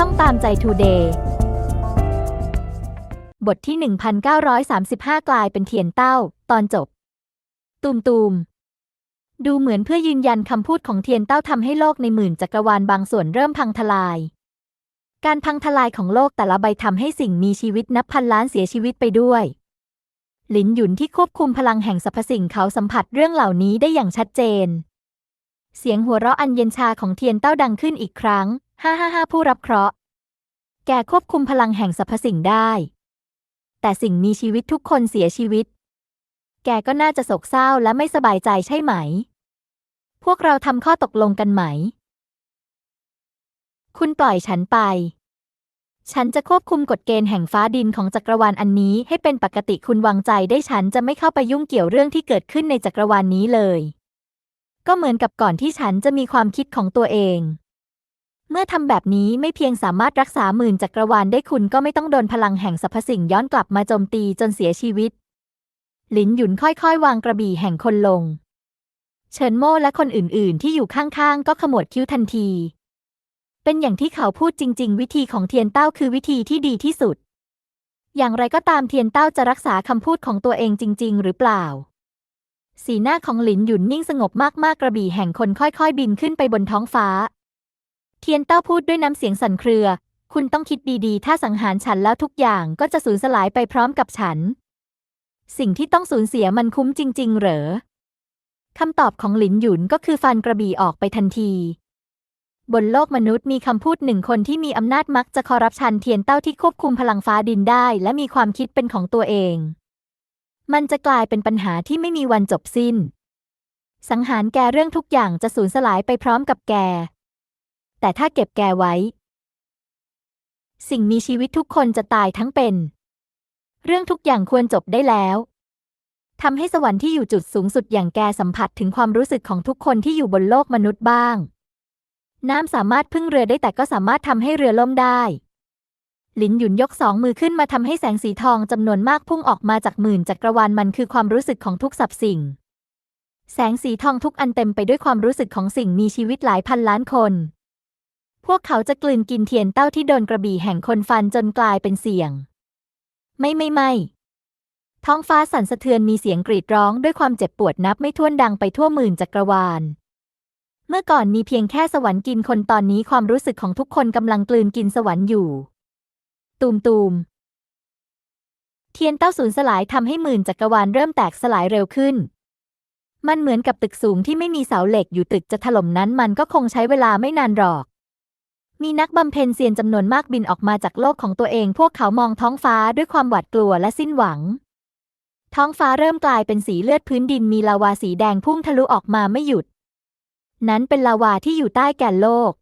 ช่องตามใจทูเดย์บทที่ 1935 กลายเป็นเทียนเต้า ตอนจบ ตูมตูมดูเหมือนเพื่อยืนยันคำพูดของเทียนเต้าทำให้โลกในหมื่นจักรวาลบางส่วนเริ่มพังทลาย การพังทลายของโลกแต่ละใบทำให้สิ่งมีชีวิตนับพันล้านเสียชีวิตไปด้วย หลินหยุนที่ควบคุมพลังแห่งสรรพสิ่งเขาสัมผัสเรื่องเหล่านี้ได้อย่างชัดเจน เสียงหัวเราะอันเย็นชาของเทียนเต้าดังขึ้นอีกครั้ง ฮ่าฮ่าฮ่าผู้รับเคราะห์ แกควบคุมพลังแห่งสรรพสิ่งได้ แต่สิ่งมีชีวิตทุกคนเสียชีวิต แกก็น่าจะโศกเศร้าและไม่สบายใจใช่ไหม พวกเราทำข้อตกลงกันไหม คุณปล่อยฉันไป ฉันจะควบคุมกฎเกณฑ์แห่งฟ้าดินของจักรวาลอันนี้ให้เป็นปกติคุณวางใจได้ฉันจะไม่เข้าไปยุ่งเกี่ยวเรื่องที่เกิดขึ้นในจักรวาลนี้เลย ก็เหมือนกับก่อนที่ฉันจะมีความคิดของตัวเอง เมื่อทำแบบนี้ไม่เพียงสามารถรักษาหมื่นจักรวาลได้คุณก็ไม่ต้องโดนพลังแห่งสรรพสิ่งย้อนกลับมาโจมตีจนเสียชีวิต หลินหยุนค่อยๆ วางกระบี่แห่งคนลง เฉินโม่และคนอื่นๆ ที่อยู่ข้างๆ ก็ขมวดคิ้วทันที เป็นอย่างที่เขาพูดจริง ๆ วิธีของเทียนเต้าคือวิธีที่ดีที่สุด อย่างไรก็ตามเทียนเต้าจะรักษาคำพูดของตัวเองจริง ๆ หรือเปล่า สีหน้าของหลินหยุนนิ่งสงบมากๆกระบี่แห่งคนค่อยๆ บินขึ้นไปบนท้องฟ้า ทียนเต้าพูดด้วยน้ำเสียงสั่นเครือ คุณต้องคิดดีๆ ถ้าสังหารฉันแล้วทุกอย่างก็จะสูญสลายไปพร้อมกับฉัน สิ่งที่ต้องสูญเสียมันคุ้มจริง ๆ เหรอคำตอบของหลินหยุนก็คือฟันกระบี่ออกไปทันที บนโลกมนุษย์มีคำพูดหนึ่งคนที่มีอำนาจมักจะคอรัปชันเทียนเต้าที่ควบคุมพลังฟ้าดินได้ และมีความคิดเป็นของตัวเอง มันจะกลายเป็นปัญหาที่ไม่มีวันจบสิ้น สังหารแกเรื่องทุกอย่างจะสูญสลายไปพร้อมกับแก แต่ถ้าเก็บแกไว้ สิ่งมีชีวิตทุกคนจะตายทั้งเป็น เรื่องทุกอย่างควรจบได้แล้วทำให้สวรรค์ที่อยู่จุดสูงสุดอย่างแกสัมผัสถึงความรู้สึกของทุกคนที่อยู่บนโลกมนุษย์บ้าง น้ำสามารถพึ่งเรือได้แต่ก็สามารถทำให้เรือล่มได้ หลินหยุนยกสองมือขึ้นมาทำให้แสงสีทองจำนวนมากพุ่งออกมาจากหมื่นจักรวาลมันคือความรู้สึกของทุกสรรพสิ่ง แสงสีทองทุกอันเต็มไปด้วยความรู้สึกของสิ่งมีชีวิตหลายพันล้านคน พวกเขาจะกลืนกินเทียนเต้าที่โดนกระบี่แห่งคนฟันจนกลายเป็นเสียง ไม่ไม่ไม่ ท้องฟ้าสั่นสะเทือนมีเสียงกรีดร้องด้วยความเจ็บปวดนับไม่ถ้วนดังไปทั่วหมื่นจักรวาล เมื่อก่อนมีเพียงแค่สวรรค์กินคนตอนนี้ความรู้สึกของทุกคนกำลังกลืนกินสวรรค์อยู่ ตูมตูมเทียนเต้าสูญสลายทำให้หมื่นจักรวาลเริ่มแตกสลายเร็วขึ้น มันเหมือนกับตึกสูงที่ไม่มีเสาเหล็กอยู่ตึกจะถล่มนั้นมันก็คงใช้เวลาไม่นานหรอก มีนักบำเพ็ญเซียนจำนวนมากบินออกมาจากโลกของตัวเอง พวกเขามองท้องฟ้าด้วยความหวาดกลัวและสิ้นหวัง ท้องฟ้าเริ่มกลายเป็นสีเลือดพื้นดินมีลาวาสีแดงพุ่งทะลุออกมาไม่หยุด นั้นเป็นลาวาที่อยู่ใต้แก่นโลก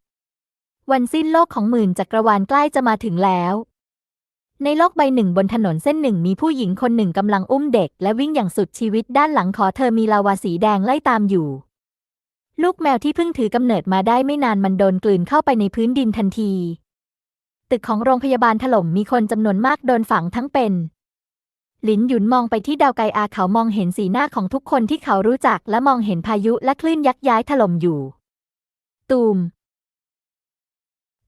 วันสิ้นโลกของหมื่นจักรวาลใกล้จะมาถึงแล้วในโลกใบหนึ่งบนถนนเส้นหนึ่งมีผู้หญิงคนหนึ่งกำลังอุ้มเด็ก และวิ่งอย่างสุดชีวิตด้านหลังขอเธอมีลาวาสีแดงไล่ตามอยู่ ลูกแมวที่เพิ่งถือกำเนิดมาได้ไม่นานมันโดนกลืนเข้าไปในพื้นดินทันที ตึกของโรงพยาบาลถล่มมีคนจำนวนมากโดนฝังทั้งเป็น หลินหยุนมองไปที่ดาวไกอาเขามองเห็นสีหน้าของทุกคนที่เขารู้จักและมองเห็นพายุและคลื่นยักษ์ย้ายถล่มอยู่ ตูม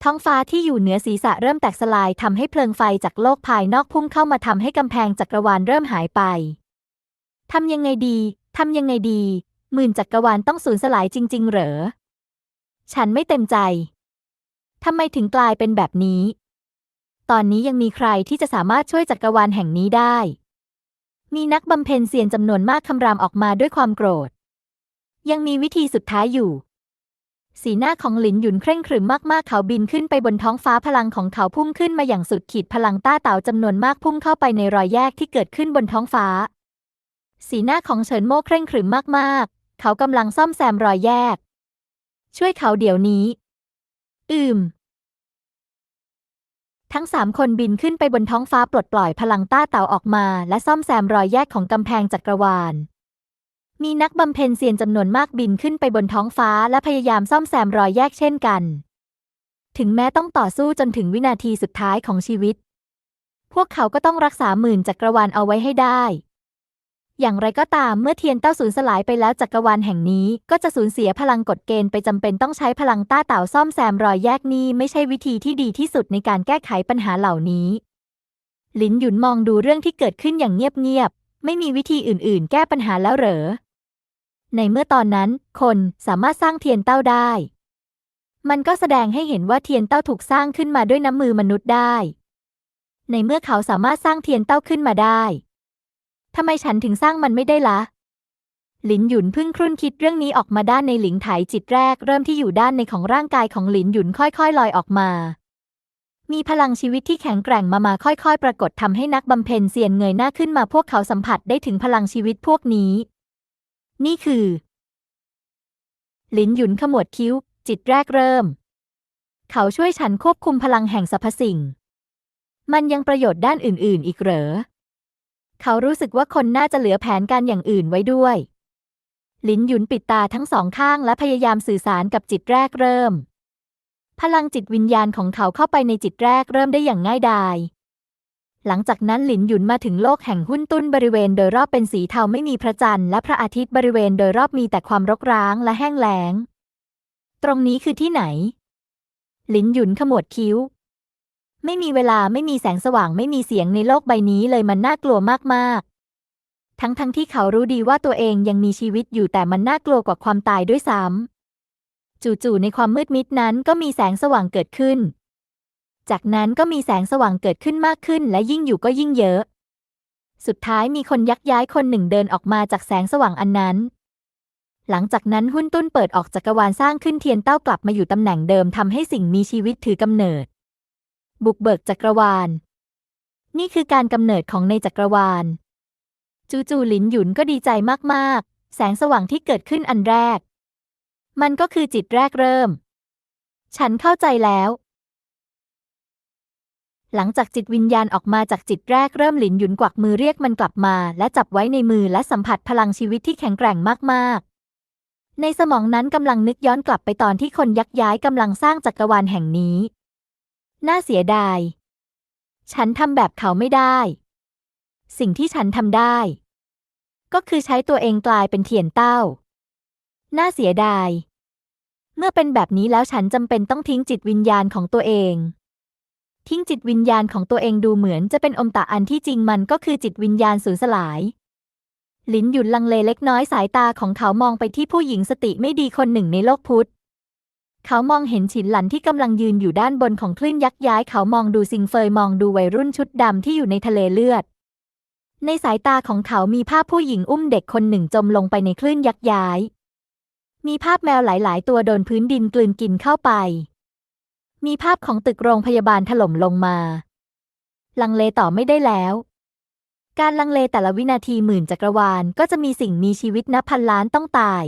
ท้องฟ้าที่อยู่เหนือศีรษะเริ่มแตกสลายทำให้เพลิงไฟจากโลกภายนอกพุ่งเข้ามาทำให้กำแพงจักรวาลเริ่มหายไปทำยังไงดี ทำยังไงดี หมื่นจักรวาลต้องสูญสลายจริง ๆ เหรอ ฉันไม่เต็มใจ ทำไมถึงกลายเป็นแบบนี้ ตอนนี้ยังมีใครที่จะสามารถช่วยจักรวาลแห่งนี้ได้ มีนักบำเพ็ญเสียนจำนวนมากคำรามออกมาด้วยความโกรธ ยังมีวิธีสุดท้ายอยู่ สีหน้าของหลินหยุนเคร่งขรึมมากๆ เขาบินขึ้นไปบนท้องฟ้าพลังของเขาพุ่งขึ้นมาอย่างสุดขีดพลังต้าเต่าจำนวนมากพุ่งเข้าไปในรอยแยกที่เกิดขึ้นบนท้องฟ้า สีหน้าของเฉินโม่เคร่งขรึมมาก เขากำลังซ่อมแซมรอยแยก ช่วยเขาเดี๋ยวนี้ อืม ทั้งสามคนบินขึ้นไปบนท้องฟ้าปลดปล่อยพลังต้าเต่าออกมา และซ่อมแซมรอยแยกของกำแพงจักรวาล มีนักบำเพ็ญเซียนจำนวนมากบินขึ้นไปบนท้องฟ้าและพยายามซ่อมแซมรอยแยกเช่นกัน ถึงแม้ต้องต่อสู้จนถึงวินาทีสุดท้ายของชีวิต พวกเขาก็ต้องรักษาหมื่นจักรวาลเอาไว้ให้ได้ อย่างไรก็ตามเมื่อเทียนเต้าสูญสลายไปแล้วจักรวาลแห่งนี้ก็จะสูญเสียพลังกฎเกณฑ์ไปจำเป็นต้องใช้พลังต้าเต่าซ่อมแซมรอยแยกนี้ไม่ใช่วิธีที่ดีที่สุดในการแก้ไขปัญหาเหล่านี้หลินหยุนมองดูเรื่องที่เกิดขึ้นอย่างเงียบๆไม่มีวิธีอื่นๆ แก้ปัญหาแล้วเหรอ ในเมื่อตอนนั้น คนสามารถสร้างเทียนเต้าได้ มันก็แสดงให้เห็นว่าเทียนเต้าถูกสร้างขึ้นมาด้วยน้ำมือมนุษย์ได้ ในเมื่อเขาสามารถสร้างเทียนเต้าขึ้นมาได้ ทำไมฉันถึงสร้างมันไม่ได้ละหลินหยุนเพิ่งครุ่นคิดเรื่องนี้ออกมาด้านในหลิงไถจิตแรกเริ่มที่อยู่ด้านในของร่างกายของหลินหยุนค่อยๆ ลอยออกมา มีพลังชีวิตที่แข็งแกร่งมามาค่อยๆ ปรากฏทำให้นักบำเพ็ญเซียนเงยหน้าขึ้นมาพวกเขาสัมผัสได้ถึงพลังชีวิตพวกนี้ นี่คือ หลินหยุนขมวดคิ้ว จิตแรกเริ่ม เขาช่วยฉันควบคุมพลังแห่งสรรพสิ่ง มันยังประโยชน์ด้านอื่น ๆ อีกเหรอ เขารู้สึกว่าคนน่าจะเหลือแผนการอย่างอื่นไว้ด้วย หลินหยุนปิดตาทั้งสองข้างและพยายามสื่อสารกับจิตแรกเริ่ม พลังจิตวิญญาณของเขาเข้าไปในจิตแรกเริ่มได้อย่างง่ายดาย หลังจากนั้นหลินหยุนมาถึงโลกแห่งหุ้นตุ้นบริเวณโดยรอบเป็นสีเทาไม่มีพระจันทร์และพระอาทิตย์บริเวณโดยรอบมีแต่ความรกร้างและแห้งแล้ง ตรงนี้คือที่ไหน หลินหยุนขมวดคิ้ว ไม่มีเวลาไม่มีแสงสว่างไม่มีเสียงในโลกใบนี้เลยมันน่ากลัวมากๆ ทั้งๆทที่เขารู้ดีว่าตัวเองยังมีชีวิตอยู่แต่มันน่ากลัวกว่าความตายด้วยซ้ำจู่ๆในความมืดมิดนั้นก็มีแสงสว่างเกิดขึ้น จากนั้นก็มีแสงสว่างเกิดขึ้นมากขึ้น และยิ่งอยู่ก็ยิ่งเยอะ สุดท้ายมีคนยักย้ายคนหนึ่งเดินออกมาจากแสงสว่างอันนั้นหลังจากนั้นหุ้นตุ้นเปิดออกจักรวาลสร้างขึ้นเทียนเต้ากลับมาอยู่ตำแหน่งเดิมทำให้สิ่งมีชีวิตถือกำเนิด บุกเบิกจักรวาล นี่คือการกำเนิดของในจักรวาล จู่ๆหลินหยุนก็ดีใจมากๆ แสงสว่างที่เกิดขึ้นอันแรก มันก็คือจิตแรกเริ่ม ฉันเข้าใจแล้ว หลังจากจิตวิญญาณออกมาจากจิตแรกเริ่มหลินหยุนกวักมือเรียกมันกลับมา และจับไว้ในมือและสัมผัสพลังชีวิตที่แข็งแกร่งมากๆในสมองนั้นกำลังนึกย้อนกลับไปตอนที่คนยักย้ายกำลังสร้างจักรวาลแห่งนี้ น่าเสียดาย ฉันทำแบบเขาไม่ได้ สิ่งที่ฉันทำได้ ก็คือใช้ตัวเองกลายเป็นเทียนเต้า น่าเสียดาย เมื่อเป็นแบบนี้แล้วฉันจำเป็นต้องทิ้งจิตวิญญาณของตัวเอง ทิ้งจิตวิญญาณของตัวเองดูเหมือนจะเป็นอมตะอันที่จริงมันก็คือจิตวิญญาณสูญสลายลินหยุนลังเลเล็กน้อยสายตาของเขามองไปที่ผู้หญิงสติไม่ดีคนหนึ่งในโลกพุทธ เขามองเห็นฉินหลันที่กำลังยืนอยู่ด้านบนของคลื่นยักษ์ย้าย เขามองดูซิงเฟยมองดูวัยรุ่นชุดดำที่อยู่ในทะเลเลือด ในสายตาของเขามีภาพผู้หญิงอุ้มเด็กคนหนึ่งจมลงไปในคลื่นยักษ์ย้าย มีภาพแมวหลายๆ ตัวโดนพื้นดินกลืนกินเข้าไป มีภาพของตึกโรงพยาบาลถล่มลงมา ลังเลต่อไม่ได้แล้ว การลังเลแต่ละวินาทีหมื่นจักรวาลก็จะมีสิ่งมีชีวิตนับพันล้านต้องตาย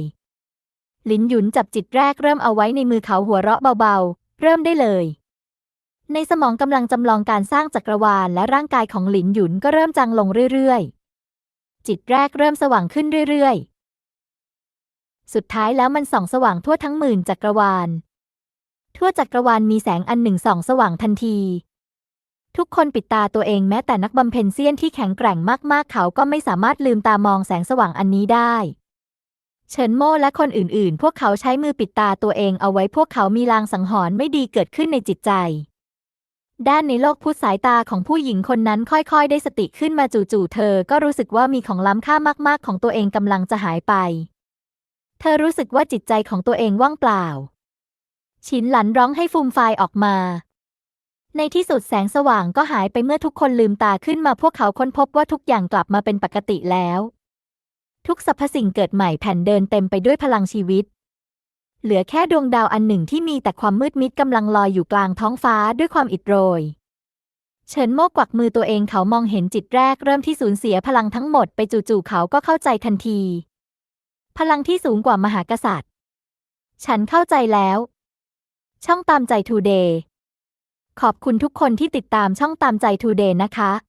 ลินหยุนจับจิตแรกเริ่มเอาไว้ในมือเขาหัวเราะเบาๆ เริ่มได้เลย ในสมองกำลังจำลองการสร้างจักรวาลและร่างกายของหลินหยุนก็เริ่มจางลงเรื่อยๆ จิตแรกเริ่มสว่างขึ้นเรื่อยๆ สุดท้ายแล้วมันส่องสว่างทั่วทั้งหมื่นจักรวาล ทั่วจักรวาลมีแสงอันหนึ่งส่องสว่างทันทีทุกคนปิดตาตัวเองแม้แต่นักบำเพ็ญเซียนที่แข็งแกร่งมากๆ เขาก็ไม่สามารถลืมตามองแสงสว่างอันนี้ได้ เฉินโม่และคนอื่นๆ พวกเขาใช้มือปิดตาตัวเองเอาไว้พวกเขามีลางสังหรณ์ไม่ดีเกิดขึ้นในจิตใจ ด้านในโลกพุทสายตาของผู้หญิงคนนั้นค่อยๆ ได้สติขึ้นมาจู่ๆเธอก็รู้สึกว่ามีของล้ำค่ามากๆ ของตัวเองกำลังจะหายไป เธอรู้สึกว่าจิตใจของตัวเองว่างเปล่า ฉินหลันร้องให้ฟูมไฟออกมา ในที่สุดแสงสว่างก็หายไปเมื่อทุกคนลืมตาขึ้นมาพวกเขาค้นพบว่าทุกอย่างกลับมาเป็นปกติแล้ว ทุกสรรพสิ่งเกิดใหม่แผ่นเดินเต็มไปด้วยพลังชีวิต เหลือแค่ดวงดาวอันหนึ่งที่มีแต่ความมืดมิดกำลังลอยอยู่กลางท้องฟ้าด้วยความอิดโรย เฉินโม่กวักมือตัวเองเขามองเห็นจิตแรกเริ่มที่สูญเสียพลังทั้งหมดไปจู่ๆเขาก็เข้าใจทันที พลังที่สูงกว่ามหากษัตริย์ ฉันเข้าใจแล้ว ช่องตามใจทูเดย์ขอบคุณทุกคนที่ติดตามช่องตามใจทูเดย์นะคะ